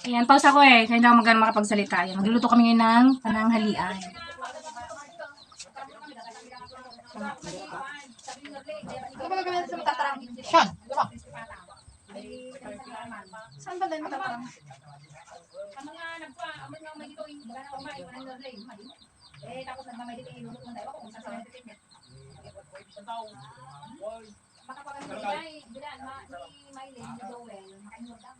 Ayan, pause ako eh. Kaya hindi ako magana makapagsalita. Ayan, magluluto kami ngayon ng pananghalian. Ano ba gagawin sa matatarang? Siyan, diba? Saan ba dahil matatarang? Kukunan. I-acting ka ba yan? Kukunan na dito kami. Di ba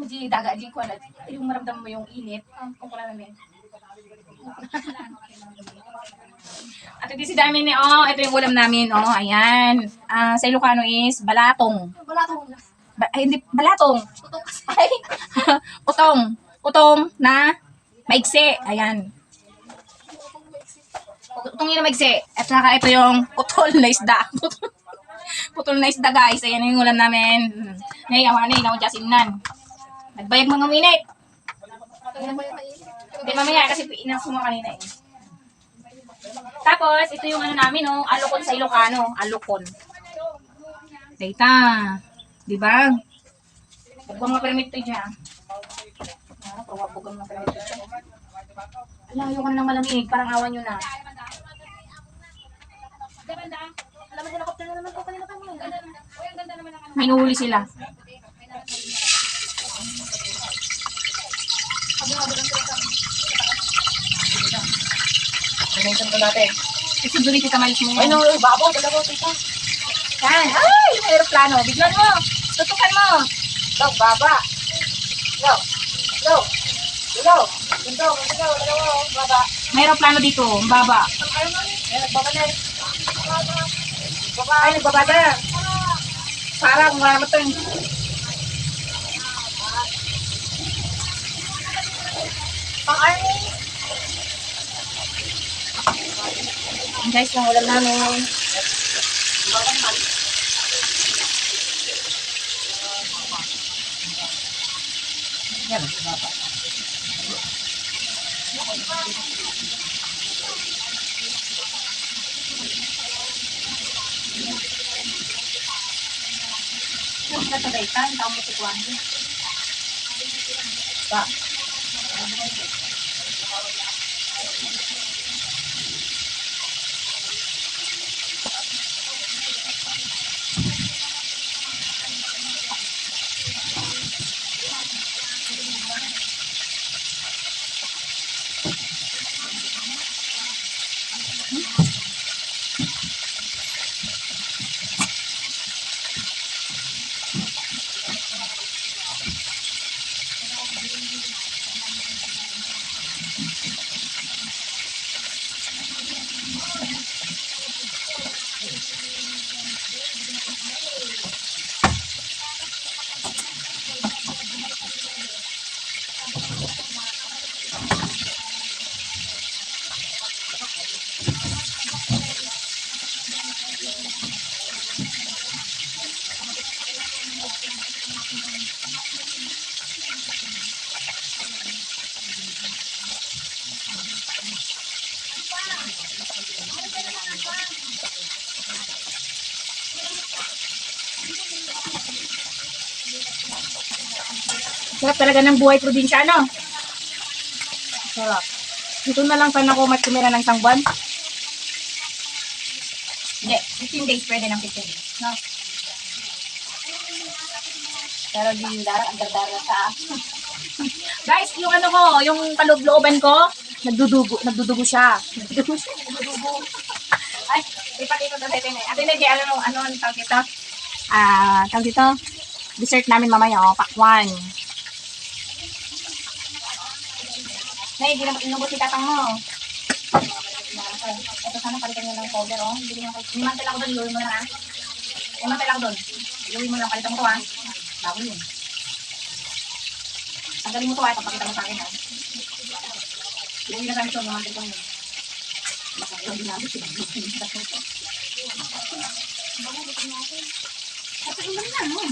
Amo di daga di ko na. Yung maramdaman mo yung init. Kukunan na din. At ito si dami ni, oh, ito yung ulam namin, oh, ayan. Ah, sa Ilocano is balatong. Wala akong Ba, ay, hindi, balatong. kasi. Ay, utong. Utong na maigsi. Ayan. Utong yun na maigsi. At saka ito yung putol na isda. putol na isda, guys. Ayan yung ulam namin. Ngayawan na, inaw jasinan. Nagbayag mga minute. Hindi, mamaya kasi inang mo kanina eh. Tapos, ito yung ano namin, oh, alukon sa Ilocano. Alukon. Data. Di ba? Huwag mga permit to dyan. Ah, Huwag mga permit to dyan. Ala, ayaw ka na malamig. Parang awan nyo na. Alam mo, helicopter Pagkaitan ko natin. Kasi doon si Kamalis mo Ay, yan. no, babaw, dalawa, tita. Yan. Ay, yung aeroplano. Biglan mo. Tutukan mo. Go, baba. Go. Go. Go. Go. Go. Dalawa, baba. May aeroplano dito. Baba. Ayan, nagbaba na. Baba. Ay, nagbaba na. Parang mamatay. Guys, yung ulam namin. Yan, baba. Natatagaytan. Tao mo tukuan. Ba. Sarap talaga ng buhay probinsyano. Sarap. Dito na lang sana ako mas kumira ng isang buwan. Hindi, 15 days pwede ng 15 days. No? Pero di yung ang dardara sa Guys, yung ano ko, yung kaloob-looban ko, nagdudugo, nagdudugo siya. Nagdudugo siya, nagdudugo. Ay, ipakita na sa Tine. Ate Nede, ano, ano, ano, tawag dito? Ah, tawag dito? Dessert namin mamaya, oh, pakwan. Nay, hindi na inubos si tatang mo. Ito sana palitan nyo ng powder, oh. Hindi mo May mantel ako doon, iuwi mo na, ha? May mantel ako doon. Iuwi mo lang, palitan mo to, ha? Bago yun. Tanggalin mo to ay papakita mo sa akin ha. Uwi na kami ito, mga ito yun. Baka ito ginamit sila. Kasi ang ganda mo.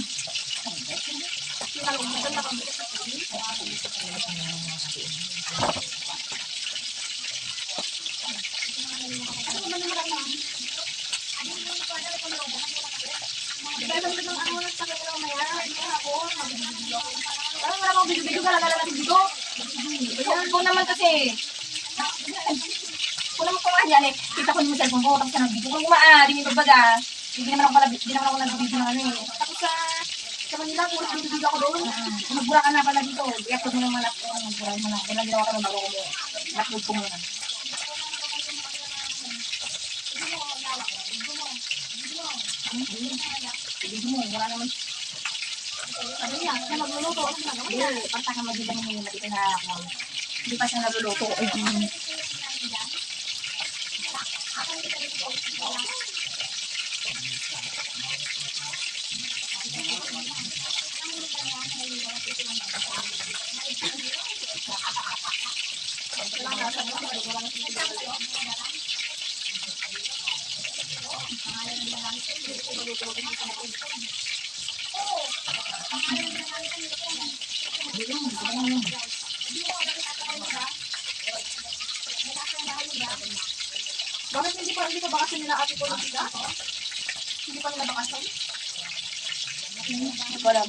Parang wala akong video-video ka, lagala natin dito. Ikaw naman kasi. Kung naman kumain yan eh, kita ko yung cellphone ko, tapos ka nag-video. Kung kumaan, di mo baga, hindi naman ako pala, hindi naman ako nag-video ng ano eh. Tapos sa, sa Manila, puro nag-video ako doon. Nagbura ka na pala dito, i-upload mo naman ako, nagbura mo na. Kailan ginawa ka na bago ko mo. I-upload ko muna. Video mo, wala naman. Sabi niya, siya magluluto. Hindi, pagka ka magiging mo yung matipin na ako. Hindi pa siya nagluluto. Ay, di. Bakit hindi pa hindi pa bakasan nila ate ko ng sila? Hindi pa nila bakasan? Hindi ko alam.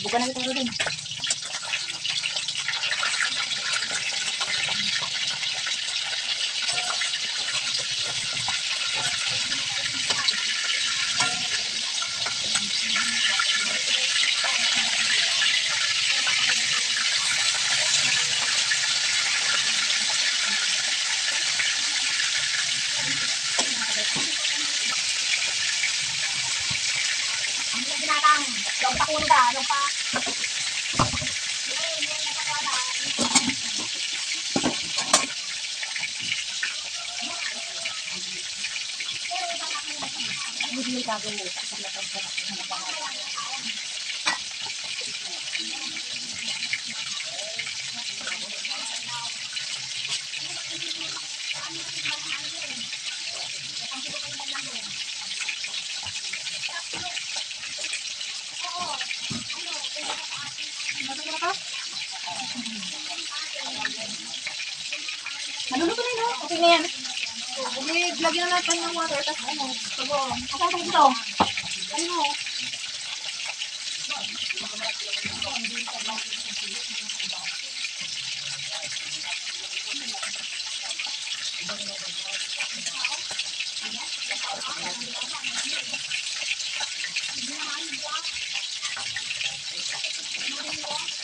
kita din. Binatang, yung pakunda, yung pa... Hindi gagawin mo sa lakas sa Maluluto na yun, okay na yan. Wait, lagyan na natin ng water. Tapos ano, sabon. Asa ito ito? Ano? Thank you.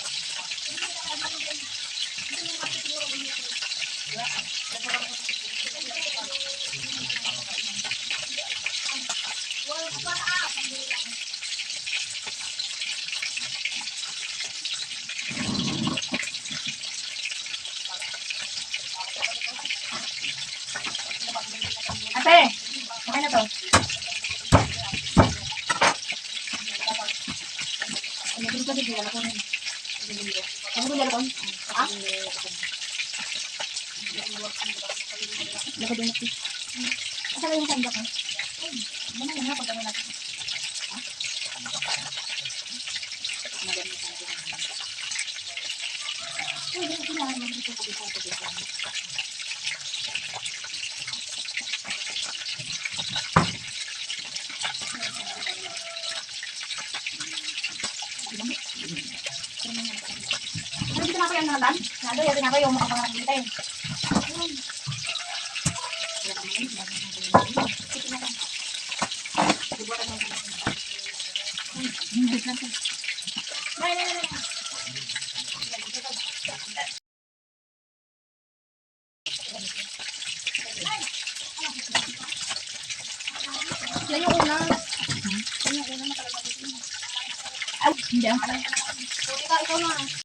Ate, okay na to. Ano ko rin. Ano ko dala ko? Ha? Lako din ako. Asa yung sanda ko? Ano na pag ano natin? Ano dito na ako yung nalan? Nado, yun na ako yung makapangarap dito eh. Nay, nay, nay,